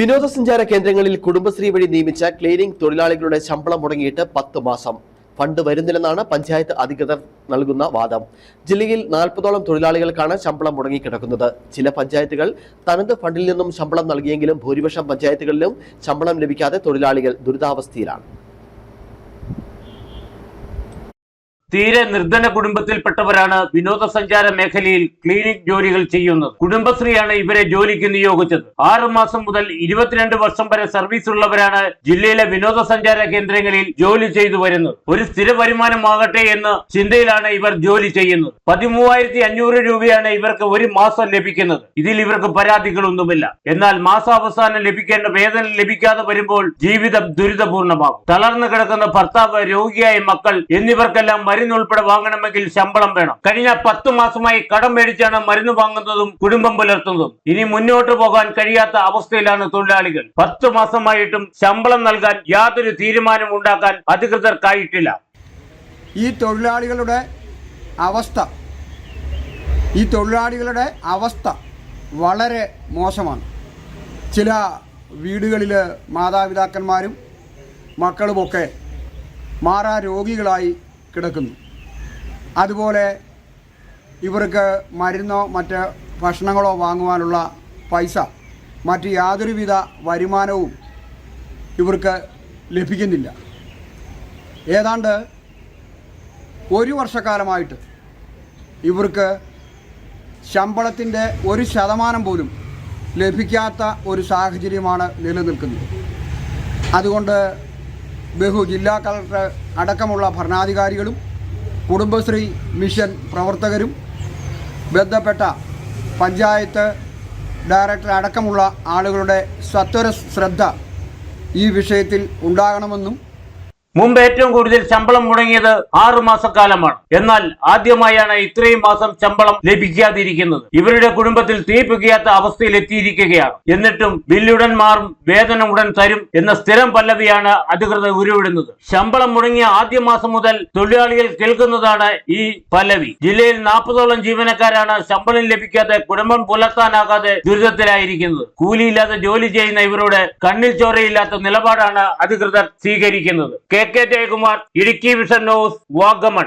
വിനോദസഞ്ചാര കേന്ദ്രങ്ങളിൽ കുടുംബശ്രീ വഴി നിയമിച്ച ക്ലീനിംഗ് തൊഴിലാളികളുടെ ശമ്പളം മുടങ്ങിയിട്ട് പത്ത് മാസം. ഫണ്ട് വരുന്നില്ലെന്നാണ് പഞ്ചായത്ത് അധികൃതർ നൽകുന്ന വാദം. ജില്ലയിൽ നാൽപ്പതോളം തൊഴിലാളികൾക്കാണ് ശമ്പളം മുടങ്ങിക്കിടക്കുന്നത്. ചില പഞ്ചായത്തുകൾ തനത് ഫണ്ടിൽ നിന്നും ശമ്പളം നൽകിയെങ്കിലും ഭൂരിപക്ഷം പഞ്ചായത്തുകളിലും ശമ്പളം ലഭിക്കാതെ തൊഴിലാളികൾ ദുരിതാവസ്ഥയിലാണ്. തീരെ നിർധന കുടുംബത്തിൽപ്പെട്ടവരാണ് വിനോദസഞ്ചാര മേഖലയിൽ ക്ലീനിക് ജോലികൾ ചെയ്യുന്നത്. കുടുംബശ്രീയാണ് ഇവരെ ജോലിക്ക് നിയോഗിച്ചത്. ആറു മാസം മുതൽ ഇരുപത്തിരണ്ട് വർഷം വരെ സർവീസ് ഉള്ളവരാണ് ജില്ലയിലെ വിനോദസഞ്ചാര കേന്ദ്രങ്ങളിൽ ജോലി ചെയ്തു വരുന്നത്. ഒരു സ്ഥിര വരുമാനമാകട്ടെ എന്ന് ചിന്തയിലാണ് ഇവർ ജോലി ചെയ്യുന്നത്. പതിമൂവായിരത്തി അഞ്ഞൂറ് രൂപയാണ് ഇവർക്ക് ഒരു മാസം ലഭിക്കുന്നത്. ഇതിൽ ഇവർക്ക് പരാതികളൊന്നുമില്ല. എന്നാൽ മാസാവസാനം ലഭിക്കേണ്ട വേതനം ലഭിക്കാതെ വരുമ്പോൾ ജീവിതം ദുരിതപൂർണമാകും. തളർന്നു കിടക്കുന്ന ഭർത്താവ് രോഗിയായ മക്കൾ എന്നിവർക്കെല്ലാം മരുന്ന് ഉൾപ്പെടെ വാങ്ങണമെങ്കിൽ ശമ്പളം വേണം. കഴിഞ്ഞ പത്ത് മാസമായി കടം മേടിച്ചാണ് മരുന്ന് വാങ്ങുന്നതും കുടുംബം പുലർത്തുന്നതും. ഇനി മുന്നോട്ട് പോകാൻ കഴിയാത്ത അവസ്ഥയിലാണ് തൊഴിലാളികൾ. പത്ത് മാസമായിട്ടും ശമ്പളം നൽകാൻ യാതൊരു തീരുമാനം ഉണ്ടാക്കാൻ അധികൃതർക്കായിട്ടില്ല ഈ തൊഴിലാളികളുടെ അവസ്ഥ ഈ തൊഴിലാളികളുടെ അവസ്ഥ വളരെ മോശമാണ്. ചില വീടുകളിൽ മാതാപിതാക്കന്മാരും മക്കളുമൊക്കെ മാറാ രോഗികളായി കിടക്കുന്നു. അതുപോലെ ഇവർക്ക് മരുന്നോ മറ്റ് ഭക്ഷണങ്ങളോ വാങ്ങുവാനുള്ള പൈസ മറ്റ് യാതൊരുവിധ വരുമാനവും ഇവർക്ക് ലഭിക്കുന്നില്ല. ഏതാണ്ട് ഒരു വർഷക്കാലമായിട്ട് ഇവർക്ക് ശമ്പളത്തിന്റെ ഒരു ശതമാനം പോലും ലഭിക്കാത്ത ഒരു സാഹചര്യമാണ് നിലനിൽക്കുന്നത്. അതുകൊണ്ട് ബഹു ജില്ലാ കളക്ടർ അടക്കമുള്ള ഭരണാധികാരികളും കുടുംബശ്രീ മിഷൻ പ്രവർത്തകരും ബന്ധപ്പെട്ട പഞ്ചായത്ത് ഡയറക്ടർ അടക്കമുള്ള ആളുകളുടെ സത്വര ശ്രദ്ധ ഈ വിഷയത്തിൽ ഉണ്ടാകണമെന്നും മുമ്പ് ഏറ്റവും കൂടുതൽ ശമ്പളം മുടങ്ങിയത് ആറു മാസക്കാലമാണ്. എന്നാൽ ആദ്യമായാണ് ഇത്രയും മാസം ശമ്പളം ലഭിക്കാതിരിക്കുന്നത്. ഇവരുടെ കുടുംബത്തിൽ തീ പുകയാത്ത അവസ്ഥയിൽ എത്തിയിരിക്കുകയാണ്. എന്നിട്ടും ബില്ലുടൻ മാറും വേതനം ഉടൻ തരും എന്ന സ്ഥിരം പല്ലവിയാണ് അധികൃതർ ഉരുവിടുന്നത്. ശമ്പളം മുടങ്ങിയ ആദ്യ മാസം മുതൽ തൊഴിലാളികൾ കേൾക്കുന്നതാണ് ഈ പല്ലവി. ജില്ലയിൽ നാൽപ്പതോളം ജീവനക്കാരാണ് ശമ്പളം ലഭിക്കാതെ കുടുംബം പുലർത്താനാകാതെ ദുരിതത്തിലായിരിക്കുന്നത്. കൂലിയില്ലാതെ ജോലി ചെയ്യുന്ന ഇവരോട് കണ്ണിൽ ചോരയില്ലാത്ത നിലപാടാണ് അധികൃതർ സ്വീകരിക്കുന്നത്. K K Jayakumar Idukki vision news Vagamon.